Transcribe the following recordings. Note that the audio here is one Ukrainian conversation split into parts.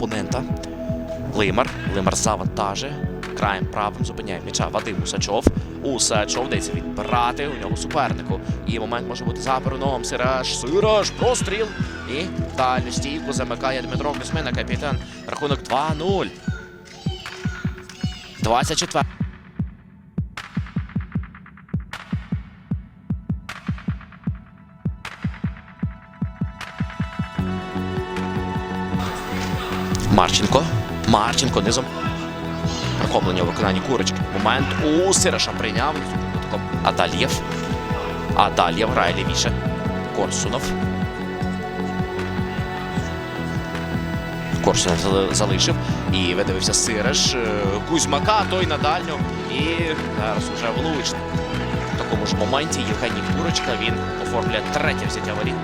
опонента. Лимар. Лимар завантажує. Краєм правим зупиняє м'яча Вадим Усачов. Усачов дається відбирати у нього супернику. І момент може бути за. Сираж. Сираж. Простріл. І дальню стійку замикає Дмитро Кузьмина, капітан. Рахунок 2-0. 24. Марченко. Марченко низом. Прохоплення у виконанні курочки. Момент у Сираша прийняв. Адальєв. Адальєв грає лівіше. Корсунов. Корсунов залишив. І видивився Сираш. Е, Кузьмака, той на дальню. І зараз уже влучно. В такому ж моменті Євгеній Курочка він оформлює третє взяття воріт.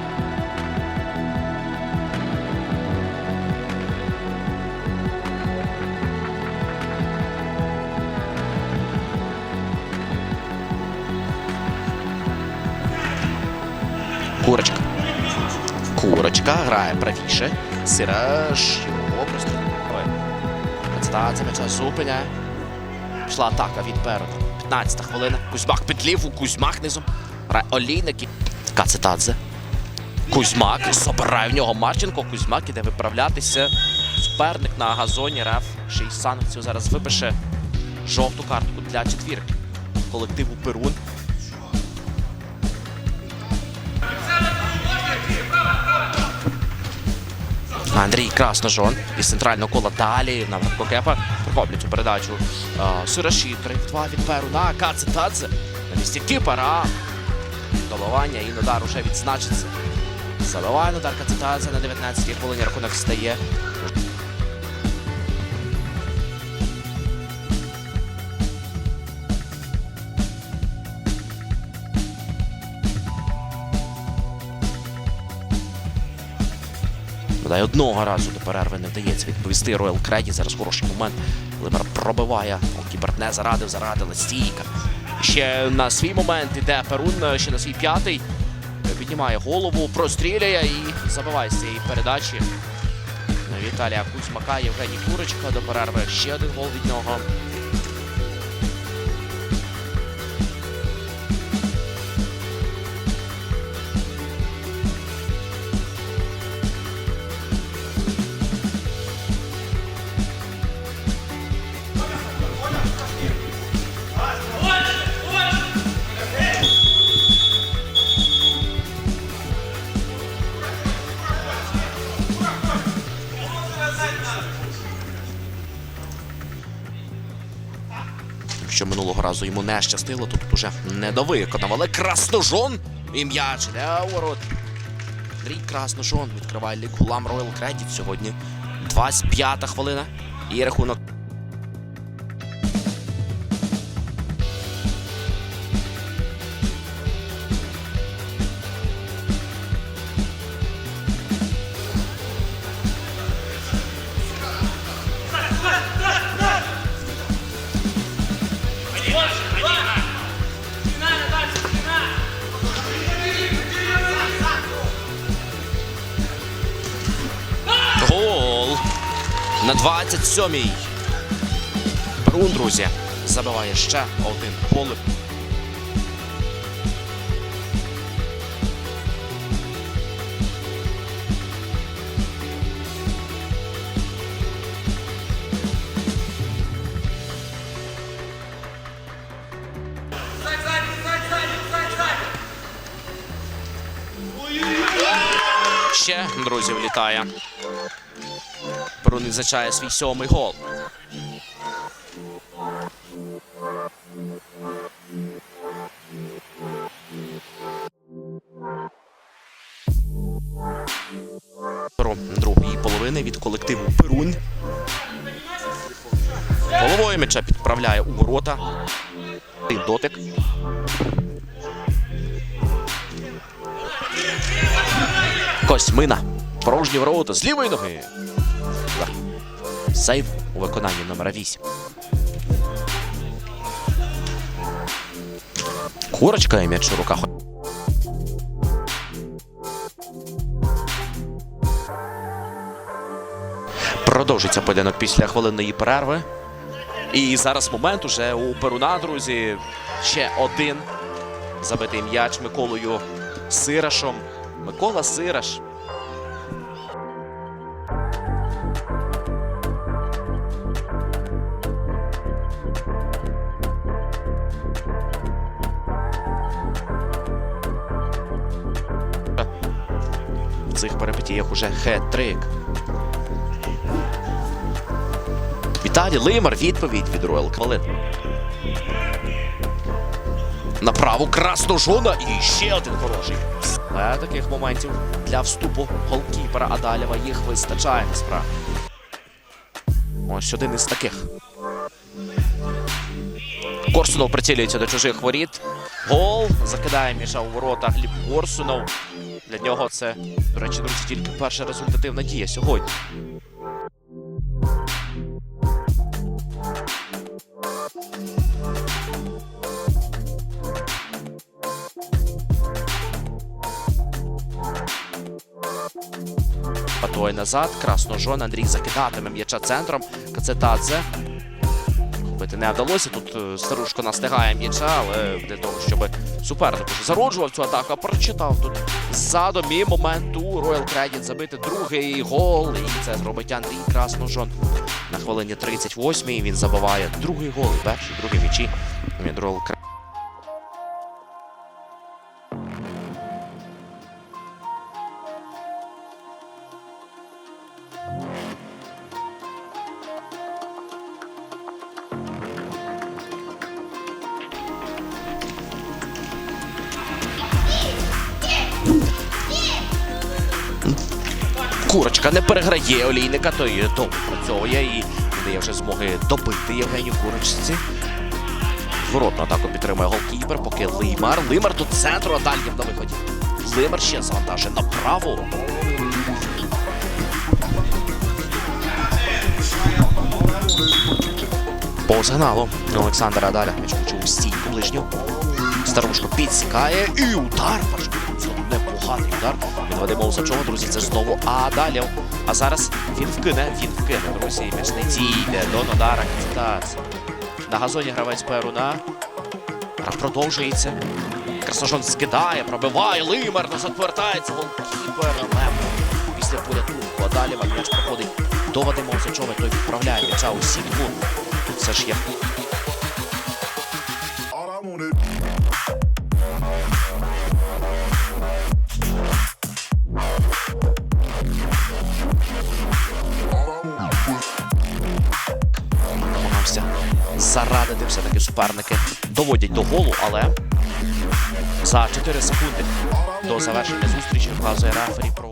Курочка грає правіше. Сираж. Його просто. Ой. Констація м'яча зупиняє. Пішла атака від Перона. 15 хвилина. Кузьмак підлів у Кузьмак низом. Грає Олійник. Кацетадзе. Кузьмак. Забирає в нього Марченко. Кузьмак іде виправлятися. Суперник на газоні. Реф. Ще й санкцію зараз випише жовту картку для четвірки. Колективу Перун. Андрій Красножон із центрального кола далі на Кокепа Кепа у передачу. Е, Сураші 3-2 від Перу на Кацетадзе. На місці Кіпера. Добивання і Нодар уже відзначиться. Забиває Нодар Кацетадзе на 19-й хвилині рахунок стає. Бодай одного разу до перерви не вдається відповісти Роял Креді. Зараз хороший момент. Лимер пробиває. Кібер не зарадив, зарадила стійка. Ще на свій момент іде Перун, ще на свій п'ятий. Піднімає голову, прострілює і забиває з цієї передачі. Віталія Кузьмака, Євгеній Курочка до перерви. Ще один гол від нього. Якщо минулого разу йому не щастило, то тут уже недовиконав. Але Красножон і м'яч для ворот. Андрій Красножон відкриває лік Гулам Роyal Credit сьогодні. 25-та хвилина. І рахунок. Гол на 27-й. Брун, друзі, забиває ще один гол. Ще, друзі, влітає. Перун відзначає свій сьомий гол. Другої половини від колективу Перунь. Головою м'яча підправляє у ворота. Дотик. Косьмина. Порожні ворота з лівої ноги. Сейв у виконанні номера 8. Курочка і м'яч у руках. Продовжиться поєдинок після хвилинної перерви. І зараз момент уже у Перуна, друзі. Ще один забитий м'яч Миколою Сирашом. Микола Сираш. В цих перипетіях уже хет-трик. Віталій Лимар. Відповідь від Роял Квалин. На праву красну жона і ще один хороший. Але таких моментів для вступу голкіпера Адалєва їх вистачає насправді. Ось один із таких. Корсунов прицілюється до чужих воріт. Гол закидає міша у ворота Гліб Корсунов. Для нього це, до речі, друзі, тільки перша результативна дія сьогодні. Патой назад. Красножон. Андрій закидатиме м'яча центром. Кацетадзе. Купити не вдалося. Тут е, старушко настигає м'яча, але для того, щоб суперник зароджував цю атаку, прочитав тут ззаду мій моменту Роял Кредіт забити другий гол. І це зробить Андрій Красножон. На хвилині 38-й він забиває другий гол. Перший, другий м'ячі від Кредіт. Курочка не переграє олійника, то і то працьовує і дає вже змоги добити Євгенію Курочці. Воротну атаку підтримує голкіпер, поки Лимар. Лимар до центру, а далі на виході. Лимар ще завантажує направо. По сигналу Олександра Адаля. Між у стійку ближню. Старушко підсікає і удар. Це непоганий удар. Від Вадима Усачова, друзі, це знову Адалєв. А зараз він вкине, він вкине, друзі. Між не дійде до Нодара Кацетац. На газоні гравець Перуна. Гра продовжується. Красножон скидає, пробиває, Лимар назад повертається. Голкіпер Лемко. Після порятунку Адалєва м'яч проходить до Вадима Усачова. Той відправляє м'яча у сітку. Тут все ж є зарадити все-таки суперники. Доводять до голу, але за 4 секунди до завершення зустрічі вказує рефері про